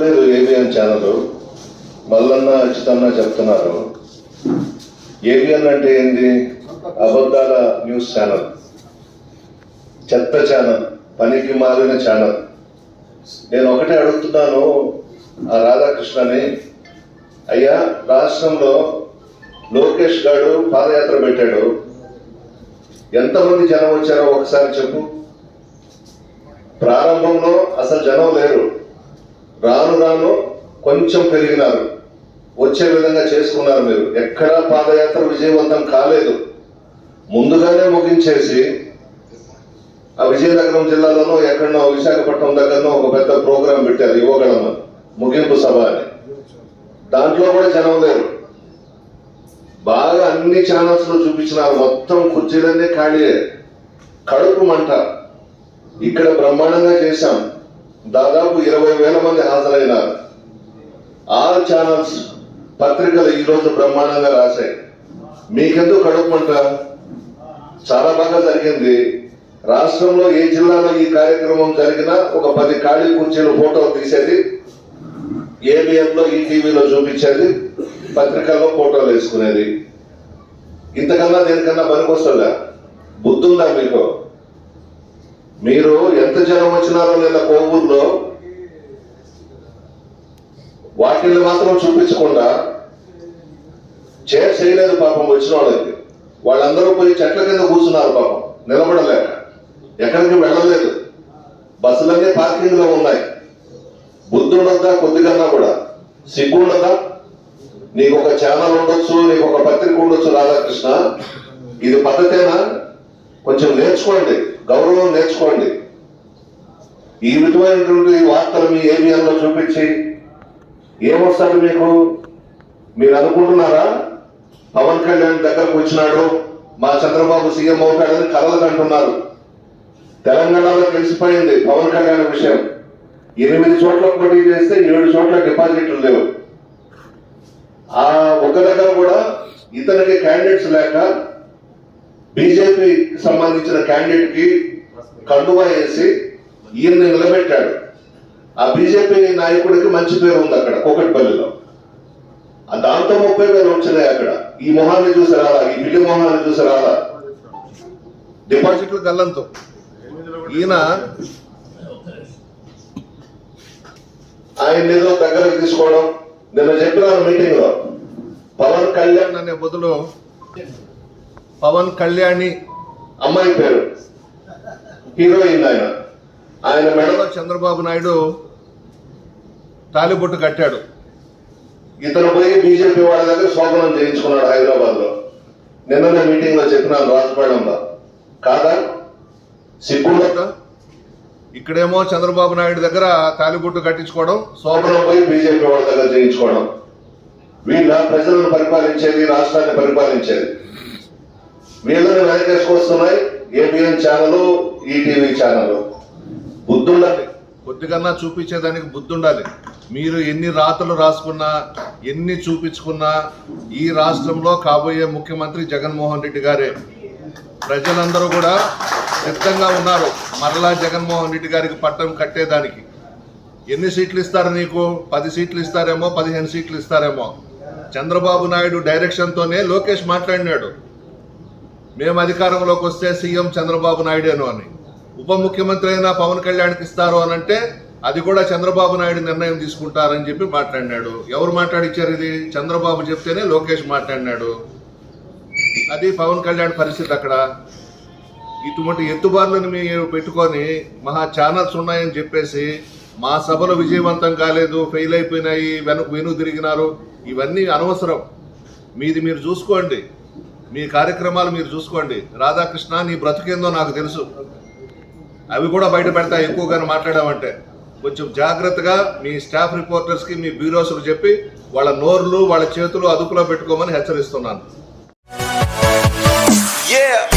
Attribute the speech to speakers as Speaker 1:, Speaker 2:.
Speaker 1: లేదు ABN channel Mallanna అచ్యుతన్న చెప్తున్నారు. ABN అంటే ఏంది? అబద్ధాల న్యూస్ ఛానల్. చెత్త ఛానల్ పనికి మారిన ఛానల్. నేను ఒకటే అడుగుతున్నాను ఆ రాధాకృష్ణని. అయ్యా రాష్ట్రంలో లోకేష్ గారు పాదయాత్ర పెట్టాడు. ఎంతమంది జనం వచ్చారో ఒకసారి చెప్పు. ప్రారంభంలో అసలు జనం లేరు. రాను రాను కొంచెం పెరిగినారు. వచ్చే విధంగా చేసుకున్నారు మీరు. ఎక్కడా పాదయాత్ర విజయవంతం కాలేదు. ముందుగానే ముగించేసి ఆ విజయనగరం జిల్లాలోనో ఎక్కడనో విశాఖపట్నం దగ్గరనో ఒక పెద్ద ప్రోగ్రాం పెట్టారు యువగళం ముగింపు సభ అని. దాంట్లో కూడా జనం లేరు. బాగా అన్ని ఛానల్స్లో చూపించినారు. మొత్తం కుర్చీలన్నీ ఖాళీయే. కడుపు మంట. ఇక్కడ బ్రహ్మాండంగా చేశాం. దాదాపు ఇరవై వేల మంది హాజరైనారు. ఆల్ ఛానల్స్ పత్రికలు ఈరోజు బ్రహ్మాండంగా రాశాయి. మీకెందుకు కడుపు చాలా బాగా జరిగింది. రాష్ట్రంలో ఏ జిల్లాలో ఈ కార్యక్రమం జరిగినా ఒక పది ఖాళీ కుర్చీలు ఫోటో తీసేది ఏబిఎంలో ఈటీవీలో ఈ టీవీలో చూపించేది పత్రికల్లో ఫోటోలు వేసుకునేది. ఇంతకన్నా దేనికన్నా పనికొస్తుందా? బుద్ధుందా మీకు? మీరు ఎంత జనం వచ్చినారో నిన్న కోవూరులో వాటిని మాత్రం చూపించకుండా చేర్ చేయలేదు పాపం వచ్చిన వాళ్ళకి వాళ్ళందరూ పోయి చెట్ల కింద కూర్చున్నారు పాపం నిలబడలేక. ఎక్కడికి వెళ్ళలేదు. బస్సులన్నీ పార్కింగ్లో ఉన్నాయి. బుద్ధి ఉండద్దా కొద్దిగా కూడా? సిగ్గు ఉండదా నీకు ఒక ఛానల్ ఉండొచ్చు నీకు ఒక పత్రిక ఉండొచ్చు రాధాకృష్ణ. ఇది పద్ధతేనా? కొంచెం నేర్చుకోండి. గౌరవం నేర్చుకోండి. ఈ విధమైనటువంటి వార్తలు మీ ఏరియాలో చూపించి ఏమొస్తారు మీకు మీరు అనుకుంటున్నారా? పవన్ కళ్యాణ్ దగ్గరకు వచ్చినాడు మా చంద్రబాబు సీఎం అవుతాడని కలలు అంటున్నారు. తెలంగాణలో తెలిసిపోయింది పవన్ కళ్యాణ్ విషయం. ఎనిమిది చోట్ల పోటీ చేస్తే ఏడు చోట్ల డిపాజిట్లు లేవు. ఆ ఒక దగ్గర కూడా ఇతనికి క్యాండిడేట్స్ లేక బీజేపీ సంబంధించిన క్యాండిడేట్కి కండువా వేసి ఈయన్ని నిలబెట్టాడు. ఆ బీజేపీ నాయకుడికి మంచి పేరు ఉంది అక్కడ కోకట్పల్లిలో. ఆ దాంతో ముప్పై వేలు వచ్చినాయి అక్కడ. ఈ మొహాన్ని చూసి రాలా ఈ బిల్లు మొహాన్ని చూసి రాలా. డిపాజిట్లు గల్లంతో. ఈయన ఆయన ఏదో దగ్గరకు తీసుకోవడం నిన్న చెప్పినాను మీటింగ్లో పవన్ కళ్యాణ్ అనే బదులు పవన్ కళ్యాణి అమ్మాయి పేరు. హీరోయిన్ ఆయన. ఆయన మెడలో చంద్రబాబు నాయుడు తాలిబొట్టు కట్టాడు. ఇతను పోయి బీజేపీ వాళ్ళ దగ్గర శోభనం చేయించుకున్నాడు హైదరాబాద్లో నిన్ననే మీటింగ్లో చెప్పినాను రాజపాళెంలో కాదా? సిగ్గుండదా ఇక్కడేమో చంద్రబాబు నాయుడు దగ్గర తాలిబొట్టు కట్టించుకోవడం శోభనం పోయి బీజేపీ వాళ్ళ దగ్గర చేయించుకోవడం. వీళ్ళ ప్రజలను పరిపాలించేది రాష్ట్రాన్ని పరిపాలించేది. వీళ్ళని వెనకేసుకొస్తున్నాయి ఏబిఎన్ ఛానల్ ఈటీవీ ఛానల్. బుద్ధుండాలి. కొద్దిగన్నా చూపించేదానికి బుద్ధుండాలి. మీరు ఎన్ని రాతలు రాసుకున్నా ఎన్ని చూపించుకున్నా ఈ రాష్ట్రంలో కాబోయే ముఖ్యమంత్రి జగన్మోహన్ రెడ్డి గారే. ప్రజలందరూ కూడా సిద్ధంగా ఉన్నారు మరలా జగన్మోహన్ రెడ్డి గారికి పట్టం కట్టేదానికి. ఎన్ని సీట్లు ఇస్తారు నీకు? పది సీట్లు ఇస్తారేమో పదిహేను సీట్లు ఇస్తారేమో. చంద్రబాబు నాయుడు డైరెక్షన్తోనే లోకేష్ మాట్లాడినాడు. మేము అధికారంలోకి వస్తే సీఎం చంద్రబాబు నాయుడేను అని ఉప ముఖ్యమంత్రి అయినా పవన్ కళ్యాణ్కి ఇస్తారు అని అంటే అది కూడా చంద్రబాబు నాయుడు నిర్ణయం తీసుకుంటారని చెప్పి మాట్లాడినాడు. ఎవరు మాట్లాడిచ్చారు ఇది? చంద్రబాబు చెప్తేనే లోకేష్ మాట్లాడినాడు. అది పవన్ కళ్యాణ్ పరిస్థితి అక్కడ. ఇటువంటి ఎత్తుబార్లను మీరు పెట్టుకొని మహా ఛానల్స్ ఉన్నాయని చెప్పేసి మా సభలు విజయవంతం కాలేదు ఫెయిల్ అయిపోయినాయి వెనుక వెను తిరిగినారు. ఇవన్నీ అనవసరం. మీది మీరు చూసుకోండి. మీ కార్యక్రమాలు మీరు చూసుకోండి. రాధాకృష్ణ నీ బ్రతుకేందో నాకు తెలుసు. అవి కూడా బయట పెడతా ఎక్కువగానే మాట్లాడామంటే. కొంచెం జాగ్రత్తగా మీ స్టాఫ్ రిపోర్టర్స్కి మీ బ్యూరోస్కి చెప్పి వాళ్ళ నోర్లు వాళ్ళ చేతులు అదుపులో పెట్టుకోమని హెచ్చరిస్తున్నాను.
Speaker 2: Yeah.